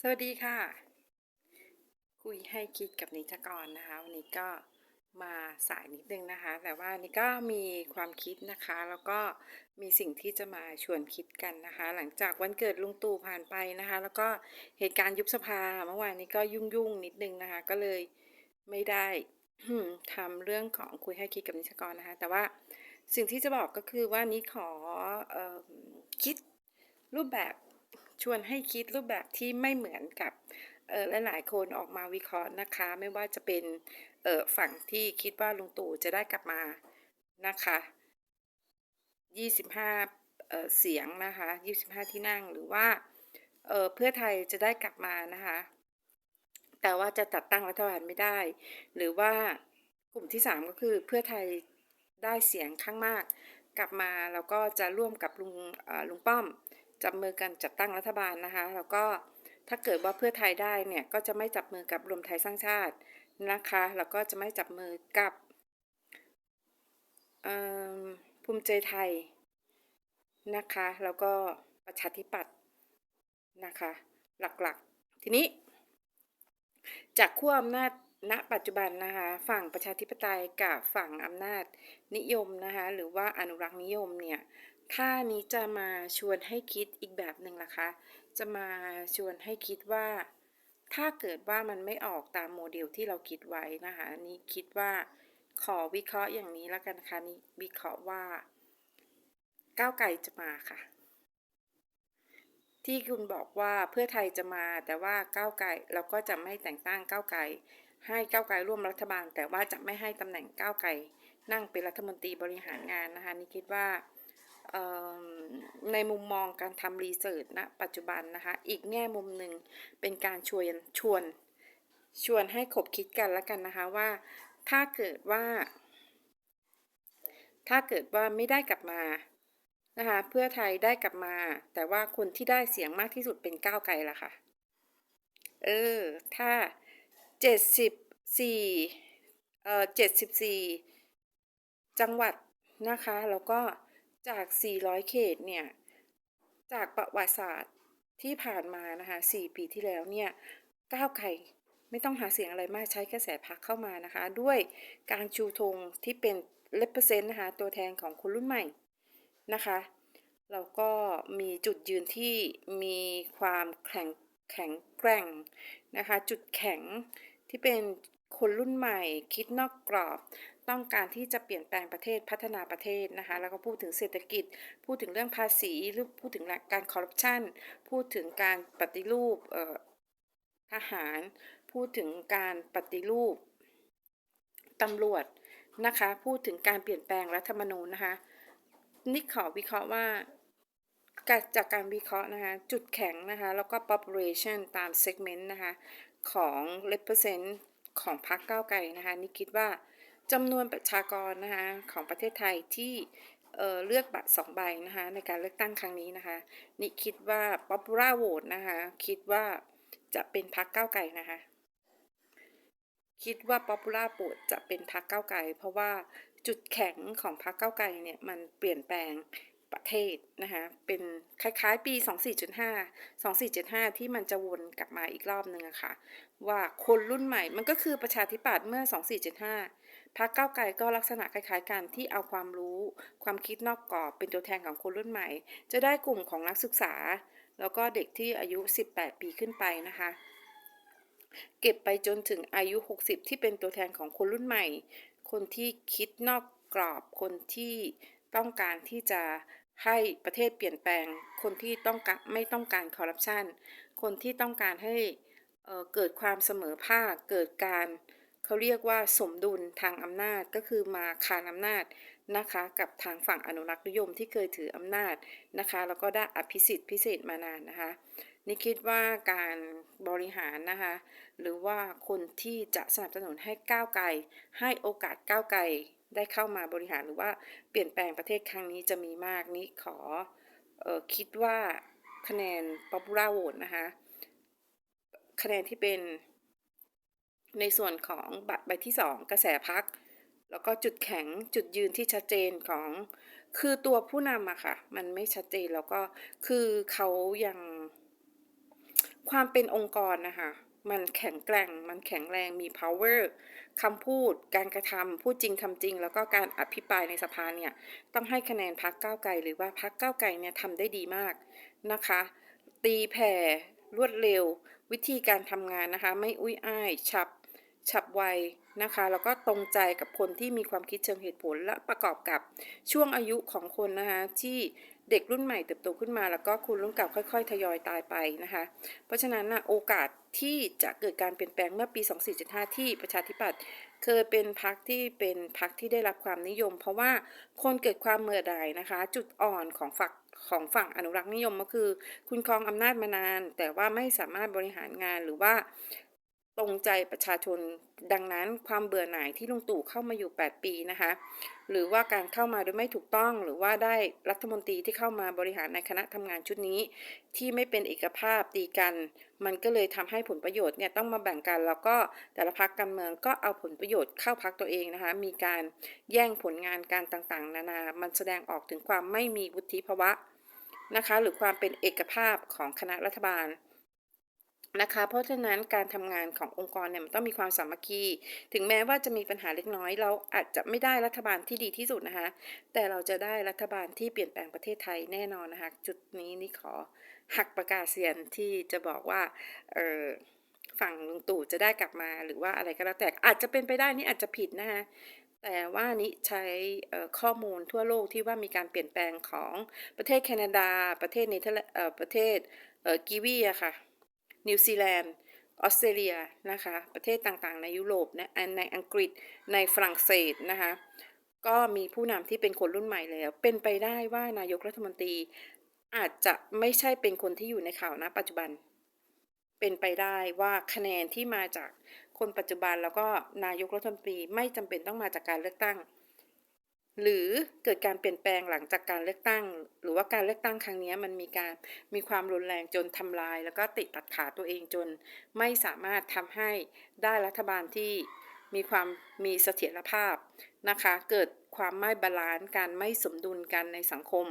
สวัสดีค่ะ คุยให้คิดกับนิจกรนะคะ วันนี้ก็มาสายนิดนึงนะคะ แต่ว่านี่ก็มีความคิดนะคะ แล้วก็มีสิ่งที่จะมาชวนคิดกันนะคะ หลังจากวันเกิดลุงตู่ผ่านไปนะคะ แล้วก็เหตุการณ์ยุบสภาเมื่อวานนี้ก็ยุ่งยุ่งนิดนึงนะคะ ก็เลยไม่ได้ทำเรื่องของคุยให้คิดกับนิจกรนะคะ แต่ว่าสิ่งที่จะบอกก็คือว่านี้ขอออคิดรูปแบบ ชวนให้คิดรูปแบบที่ไม่เหมือนกับเออหลายๆคนออกมาวิเคราะห์นะคะ ไม่ว่าจะเป็นฝั่งที่คิดว่าลุงตู่จะได้กลับมานะคะ 25เอ่อเสียงนะคะ 25 ที่นั่งหรือว่าเเพื่อไทยจะได้กลับมานะคะ แต่ว่าจะจัดตั้งรัฐบาลไม่ได้ หรือว่ากลุ่มที่ 3 ก็คือเพื่อไทยได้เสียงข้างมาก กลับมาแล้วก็จะร่วมกับลุงลุงป้อม จับมือกันจัดตั้งรัฐบาลนะคะ แล้วก็ถ้าเกิดว่าเพื่อไทยได้เนี่ยก็จะไม่จับมือกับรวมไทยสร้างชาตินะคะ แล้วก็จะไม่จับมือกับภูมิใจไทยนะคะ แล้วก็ประชาธิปัตย์นะคะ หลักๆ ทีนี้ จากขั้วอำนาจณปัจจุบันนะคะ ฝั่งประชาธิปไตยกับฝั่งอำนาจนิยมนะคะ หรือว่าอนุรักษ์นิยมเนี่ย ถ้านี้จะมาชวนให้คิดอีกแบบหนึ่งนะคะ จะมาชวนให้คิดว่า ถ้าเกิดว่ามันไม่ออกตามโมเดลที่เราคิดไว้นะคะนี่คิดว่าขอวิเคราะห์อย่างนี้แล้วกันนะคะนี่วิเคราะห์ว่า ก้าวไกลจะมาค่ะ ที่คุณบอกว่าเพื่อไทยจะมา แต่ว่าก้าวไกลเราก็จะไม่แต่งตั้งก้าวไกล ให้ก้าวไกลร่วมรัฐบาล แต่ว่าจะไม่ให้ตำแหน่งก้าวไกล นั่งเป็นรัฐมนตรีบริหารงานนะคะนี่คิดว่า ในมุมมองการทำรีเสิร์ชณปัจจุบันนะคะ อีกแง่มุมหนึ่งเป็นการชวนชวน ชวนให้ขบคิดกันแล้วกันนะคะว่า ถ้าเกิดว่า ถ้าเกิดว่าไม่ได้กลับมานะคะเพื่อไทยได้กลับมา แต่ว่าคนที่ได้เสียงมากที่สุดเป็นก้าวไกลละค่ะ เออ ถ้าเจ็ดสิบสี่เอ่อเจ็ดสิบสี่จังหวัดนะคะ แล้วก็ จาก 400 เขตเนี่ย จากประวัติศาสตร์ที่ผ่านมานะคะ4ปีที่แล้วเนี่ยก้าวไกลไม่ต้องหาเสียงอะไรมากใช้กระแสพักเข้ามานะคะ ด้วยการชูธงที่เป็น represent นะคะตัวแทนของคนรุ่นใหม่นะคะเราก็มีจุดยืนที่มีความแข็งแข็งแกร่งนะคะ จุดแข็งที่เป็น คนรุ่นใหม่คิดนอกกรอบ ต้องการที่จะเปลี่ยนแปลงประเทศพัฒนาประเทศนะคะแล้วก็พูดถึงเศรษฐกิจ พูดถึงเรื่องภาษีหรือพูดถึงการคอร์รัปชันพูดถึงการปฏิรูปทหาร พูดถึงการปฏิรูปตำรวจนะคะพูดถึงการเปลี่ยนแปลงรัฐธรรมนูญนะคะนิกขอวิเคราะห์ว่าจากการวิเคราะห์นะคะจุดแข็งนะคะแล้วก็ population ตาม segment นะคะของ represent ของพรรคก้าวไกลนะคะนี่คิดว่าจำนวนประชากรนะคะของประเทศไทยที่เเลือกบัตรสองใบนะคะในการเลือกตั้งครั้งนี้นะคะนี่คิดว่า popular vote นะคะคิดว่าจะเป็นพรรคก้าวไกลนะคะคิดว่า popular vote จะเป็นพรรคก้าวไกล เพราะว่าจุดแข็งของพรรคก้าวไกลเนี่ยมันเปลี่ยนแปลง ประเทศนะคะเป็นคล้ายๆ ปี 24.5 2475 ที่มันจะวนกลับมาอีกรอบหนึ่งอะค่ะ ว่าคนรุ่นใหม่มันก็คือประชาธิปัตย์เมื่อ 2475พรรคก้าวไกลก็ลักษณะคล้ายๆกันที่เอาความรู้ความคิดนอกกรอบเป็นตัวแทนของคนรุ่นใหม่ จะได้กลุ่มของนักศึกษา แล้วก็เด็กที่อายุ 18 ปีขึ้นไปนะคะเก็บไปจนถึงอายุ 60 ที่เป็นตัวแทนของคนรุ่นใหม่ คนที่คิดนอกกรอบ คนที่ ต้องการที่จะให้ประเทศเปลี่ยนแปลง คนที่ต้องการไม่ต้องการคอร์รัปชัน คนที่ต้องการให้เเกิดความเสมอภาค เกิดการเขาเรียกว่าสมดุลทางอำนาจก็คือมาคานอำนาจนะคะกับทางฝั่งอนุรักษ์นิยมที่เคยถืออำนาจนะคะแล้วก็ได้อภิสิทธิ์พิเศษมานานนะคะนี่คิดว่าการบริหารนะคะหรือว่าคนที่จะสนับสนุนให้ก้าวไกล ให้โอกาสก้าวไกล ได้เข้ามาบริหารหรือว่าเปลี่ยนแปลงประเทศครั้งนี้จะมีมากนี่ขอออคิดว่าคะแนน popular vote นะคะคะแนนที่เป็นในส่วนของบัตรใบที่ 2 กระแสพัก แล้วก็จุดแข็งจุดยืนที่ชัดเจนของคือตัวผู้นำอะค่ะ มันไม่ชัดเจนแล้วก็คือเขายังความเป็นองค์กรนะคะ มันแข็งแกร่ง มันแข็งแรงมี power คำพูด การกระทำพูดจริงทำจริง แล้วก็การอภิปรายในสภาเนี่ย ต้องให้คะแนนพักก้าวไกล หรือว่าพักก้าวไกลเนี่ยทำได้ดีมากนะคะ ตีแผ่รวดเร็ว วิธีการทำงานนะคะ ไม่อุ้ยอ้าย ฉับ ฉับไวนะคะ แล้วก็ตรงใจกับคนที่มีความคิดเชิงเหตุผล และประกอบกับช่วงอายุของคนนะคะที่เด็กรุ่นใหม่เติบโตขึ้นมาแล้วก็คุณรุ่นเก่าค่อย ๆ ทยอยตายไปนะคะ เพราะฉะนั้นนะโอกาส ที่จะเกิดการเปลี่ยนแปลงเมื่อปี 2475 ที่ประชาธิปัตย์เคยเป็นพรรคที่เป็นพรรคที่ได้รับความนิยม เพราะว่าคนเกิดความเมื่อใดนะคะ จุดอ่อนของฝักของฝั่งอนุรักษ์นิยมก็คือ คุณครองอำนาจมานาน แต่ว่าไม่สามารถบริหารงานหรือว่า ตรงใจประชาชนดังนั้นความเบื่อหน่ายที่ลุงตู่เข้ามาอยู่ 8 ปีนะคะหรือว่าการเข้ามาโดยไม่ถูกต้อง หรือว่าได้รัฐมนตรีที่เข้ามาบริหารในคณะทำงานชุดนี้ ที่ไม่เป็นเอกภาพตีกัน มันก็เลยทำให้ผลประโยชน์เนี่ยต้องมาแบ่งกันแล้วก็แต่ละพักการเมืองก็เอาผลประโยชน์เข้าพักตัวเองนะคะมีการแย่งผลงานการต่างๆ นานา มันแสดงออกถึงความไม่มีวุฒิภาวะนะคะหรือความเป็นเอกภาพของคณะรัฐบาล นะคะ เพราะฉะนั้นการทำงานขององค์กรเนี่ยมันต้องมีความสามัคคี ถึงแม้ว่าจะมีปัญหาเล็กน้อย เราอาจจะไม่ได้รัฐบาลที่ดีที่สุดนะคะ แต่เราจะได้รัฐบาลที่เปลี่ยนแปลงประเทศไทยแน่นอนนะคะ จุดนี้นี่ขอหักประกาศเสียนที่จะบอกว่าเออฝั่งลุงตู่จะได้กลับมาหรือว่าอะไรก็แล้วแต่อาจจะเป็นไปได้นี่อาจจะผิดนะคะแต่ว่านี้ใช้ข้อมูลทั่วโลกที่ว่ามีการเปลี่ยนแปลงของประเทศแคนาดา ประเทศเนเธอร์ประเทศกีวีอะค่ะ นิวซีแลนด์ออสเตรเลียนะคะ ประเทศต่างๆ ในยุโรปนะในอังกฤษในฝรั่งเศสนะคะก็มีผู้นำที่เป็นคนรุ่นใหม่แล้ว เป็นไปได้ว่านายกรัฐมนตรี อาจจะไม่ใช่เป็นคนที่อยู่ในข่าวนะปัจจุบัน เป็นไปได้ว่าคะแนนที่มาจากคนปัจจุบันแล้วก็นายกรัฐมนตรีไม่จำเป็นต้องมาจากการเลือกตั้ง หรือเกิดการเปลี่ยนแปลงหลังจากการเลือกตั้ง หรือว่าการเลือกตั้งครั้งนี้มันมีการมีความรุนแรงจนทำลาย แล้วก็ติดตัดขาตัวเองจน ไม่สามารถทำให้ได้รัฐบาลที่มีความมีเสถียรภาพนะคะ เกิดความไม่บาลานซ์การไม่สมดุลกันในสังคม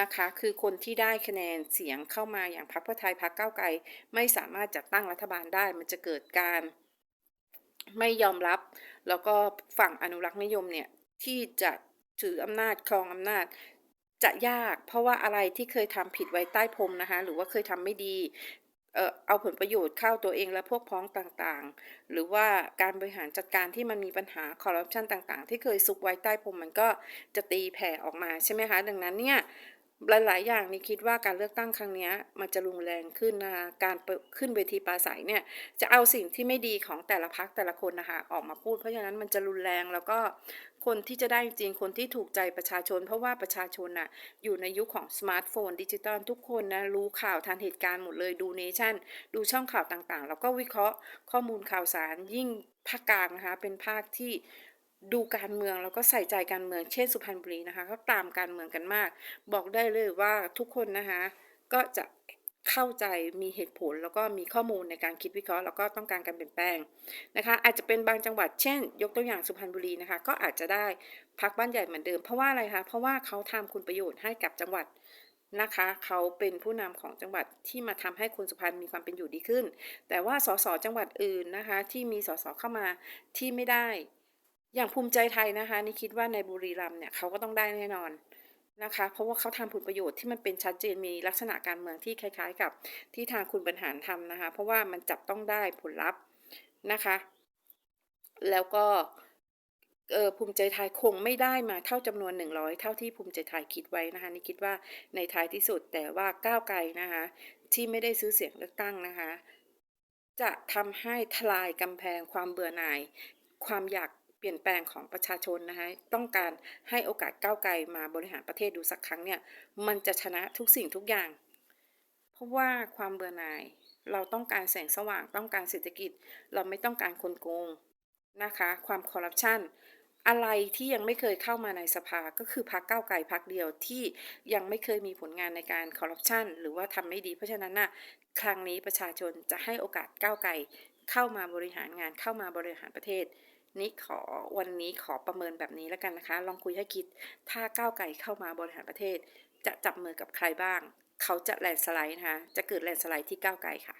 นะคะ คือคนที่ได้คะแนนเสียงเข้ามาอย่างพรรคเพื่อไทยพรรคก้าวไกลไม่สามารถจัดตั้งรัฐบาลได้ มันจะเกิดการไม่ยอมรับ แล้วก็ฝั่งอนุรักษ์นิยมเนี่ยที่จะ ถืออำนาจครองอำนาจจะยาก เพราะว่าอะไรที่เคยทำผิดไว้ใต้พรมนะคะ หรือว่าเคยทำไม่ดีเอาผลประโยชน์เข้าตัวเองและพวกพ้องต่างๆ หรือว่าการบริหารจัดการที่มันมีปัญหาคอร์รัปชันต่างๆ ที่เคยซุกไว้ใต้พรมมันก็จะตีแผ่ออกมาใช่ไหมคะ ดังนั้นเนี่ยหลายๆ อย่างนี่คิดว่าการเลือกตั้งครั้งนี้มันจะรุนแรงขึ้นนะการขึ้นเวทีปราศัยเนี่ยจะเอาสิ่งที่ไม่ดีของแต่ละพักแต่ละคนนะคะออกมาพูด เพราะฉะนั้นมันจะรุนแรงแล้วก็ คนที่จะได้จริงคนที่ถูกใจประชาชน เพราะว่าประชาชนน่ะอยู่ในยุคของสมาร์ทโฟนดิจิตอลทุกคนนะรู้ข่าวทันเหตุการณ์หมดเลยดูเนชั่น ดูช่องข่าวต่างๆ แล้วก็วิเคราะห์ข้อมูลข่าวสารยิ่งภาคกลางนะคะเป็นภาคที่ดูการเมืองแล้วก็ใส่ใจการเมืองเช่นสุพรรณบุรีนะคะก็ตามการเมืองกันมาก บอกได้เลยว่าทุกคนนะคะก็จะ เข้าใจมีเหตุผล แล้วก็มีข้อมูลในการคิดวิเคราะห์แล้วก็ต้องการการเปลี่ยนแปลงนะคะ อาจจะเป็นบางจังหวัดเช่น ยกตัวอย่างสุพรรณบุรีนะคะ ก็อาจจะได้พักบ้านใหญ่เหมือนเดิม เพราะว่าอะไรคะเพราะว่าเขาทำคุณประโยชน์ให้กับจังหวัดนะคะเขาเป็นผู้นำของจังหวัดที่มาทำให้คนสุพรรณมีความเป็นอยู่ดีขึ้น แต่ว่าสสจังหวัดอื่นนะคะ ที่มีสสเข้ามาที่ไม่ได้ อย่างภูมิใจไทยนะคะนี่คิดว่าในบุรีรัมย์เนี่ยเขาก็ต้องได้แน่นอน นะคะ เพราะว่าเขาทำผลประโยชน์ที่มันเป็นชัดเจนมีลักษณะการเมืองที่คล้าย ๆ กับที่ทางคุณบรรหารทำนะคะ เพราะว่ามันจับต้องได้ผลลัพธ์นะคะ แล้วก็เออภูมิใจไทยคงไม่ได้มาเท่าจำนวน 100 เท่าที่ภูมิใจไทยคิดไว้นะคะนี่คิดว่าในท้ายที่สุดแต่ว่าก้าวไกลนะคะ ที่ไม่ได้ซื้อเสียงเลือกตั้งนะคะ จะทำให้ทลายกำแพงความเบื่อหน่าย ความอยาก เปลี่ยนแปลงของประชาชนนะคะต้องการให้โอกาสก้าวไกลมาบริหารประเทศดูสักครั้งเนี่ยมันจะชนะทุกสิ่งทุกอย่าง เพราะว่าความเบื่อหน่าย เราต้องการแสงสว่างต้องการเศรษฐกิจ เราไม่ต้องการคนโกงนะคะ ความคอร์รัปชันอะไรที่ยังไม่เคยเข้ามาในสภาก็คือพรรคก้าวไกลพรรคเดียวที่ยังไม่เคยมีผลงานในการคอร์รัปชันหรือว่าทำไม่ดีเพราะฉะนั้นนะ่ะครั้งนี้ประชาชนจะให้โอกาสก้าวไกลเข้ามาบริหารงานเข้ามาบริหารประเทศ นี่ขอวันนี้ขอประเมินแบบนี้แล้วกันนะคะ ลองคุยให้คิด ถ้าก้าวไกลเข้ามาบริหารประเทศ จะจับมือกับใครบ้าง เขาจะแลนสไลด์นะคะ จะเกิดแลนสไลด์ที่ก้าวไกลค่ะ